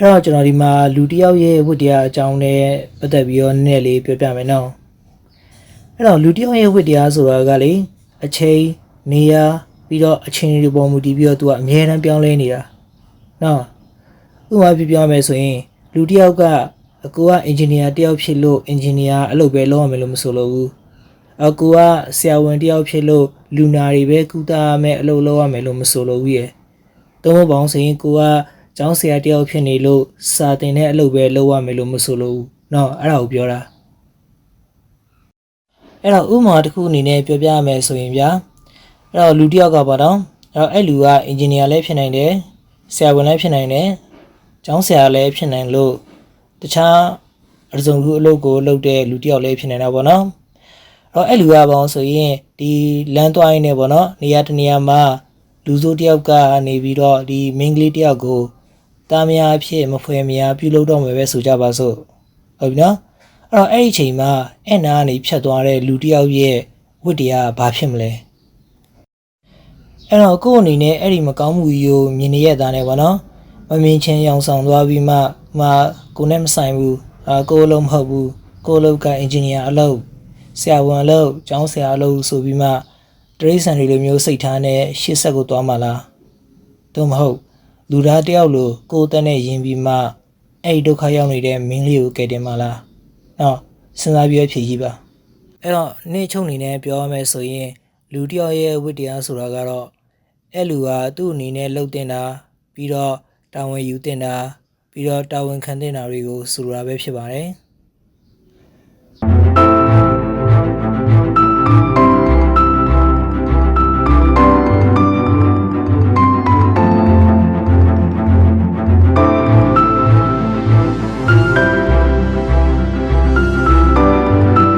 အဲ့တော့ကျွန်တော်ဒီမှာလူတစ်ယောက်ရဲ့ဝတ္တရားအကြောင်းနဲ့ပတ်သက်ပြီးတော့နည်းနည်းလေးပြောပြမယ်နော်အဲ့တော့လူတစ်ယောက်ရဲ့ဝတ္တရားဆိုတာကလေအချိန်နေရာပြီးတော့အချိန်တွေပေါ်မူတည်ပြီးတော့သူကအမြဲတမ်းပြောင်းလဲနေတာနော်ဥပမာပြပြောရမယ်ဆိုရင်လူတစ်ယောက်ကအကူကအင်ဂျင်နီယာတစ်ယောက်ဖြစ်လို့အင်ဂျင်နီယာအလုပ်ပဲလုပ်ရမယ်လို့မဆိုလို့ဘူးအကူကဆရာဝန်တစ်ယောက်ဖြစ်လို့လူနာတွေပဲကုသရမယ်အလုပ်လုပ်ရမယ်လို့မဆိုလို့ဘူးရဲ့သုံးဖို့ပေါင်းဆိုရင်ကိုက ကျောင်းဆရာတယောက်ဖြစ်နေလို့စာသင်တဲ့အလုပ်ပဲလုပ်ရမယ်လို့မဆိုလို့နော်အဲ့ဒါကိုပြောတာအဲ့တော့ဥမာတစ်ခုအနေနဲ့ပြောပြရမယ်ဆိုရင်ဗျာအဲ့တော့လူတယောက်ကပါတော့အဲ့တော့အဲ့လူကအင်ဂျင်နီယာလည်းဖြစ်နိုင်တယ်ဆရာဝန်လည်းဖြစ်နိုင်တယ်ကျောင်းဆရာလည်းဖြစ်နိုင်လို့တခြားအစုံခုအလုပ်ကိုလုပ်တဲ့လူတယောက်လည်းဖြစ်နေတာပေါ့နော်အဲ့တော့အဲ့လူကပေါင်းဆိုရင်ဒီလမ်းသွားရင်းနဲ့ပေါ့နော်နေရာတနေရာမှာလူစုတယောက်ကနေပြီးတော့ဒီမင်းကလေးတယောက်ကို တာမယာအဖြစ်မဖွယ်မယာပြုလုပ်တော့မယ်ပဲဆိုကြပါစို့ဟုတ်ပြီနော်အဲ့တော့အဲ့ဒီအချိန်မှာအဲ့နာကနေဖြတ်သွားတဲ့လူတယောက်ရဲ့ဝတ္တရားကဘာဖြစ်မလဲအဲ့တော့ကိုယ့်အနေနဲ့အဲ့ဒီမကောင်းမှုကြီးကိုမြင်နေရတာနဲ့ပေါ့နော်မမြင်ချင်းရောင်ဆောင်သွားပြီးမှမှကိုယ်နဲ့မဆိုင်ဘူးအာကိုယ်အလုံးမဟုတ်ဘူးကိုယ်အလုပ်ကအင်ဂျင်နီယာအလုပ်ဆရာဝန်အလုပ်ကျောင်းဆရာအလုပ်ဆိုပြီးမှတရိษံတွေလိုမျိုးစိတ်ထားနဲ့ရှေ့ဆက်ကိုသွားမှလားသို့မဟုတ် လူသားတယောက်လိုကိုယ်တက်နဲ့ယဉ်ပြီးမှအဲ့ဒီဒုက္ခရောက်နေတဲ့မင်းလေးကိုကယ်တင်မှလားနော်စဉ်းစားပြီးဖြေကြည့်ပါအဲ့တော့နေ့ချုပ်အနေနဲ့ပြောရမယ်ဆိုရင် လူတယောက်ရဲ့ဝိတရားဆိုတာကတော့အဲ့လူဟာသူ့အနေနဲ့လှုပ်တင်တာပြီးတော့တာဝန်ယူတင်တာပြီးတော့တာဝန်ခံတင်တာတွေကိုဆိုလိုတာပဲဖြစ်ပါတယ်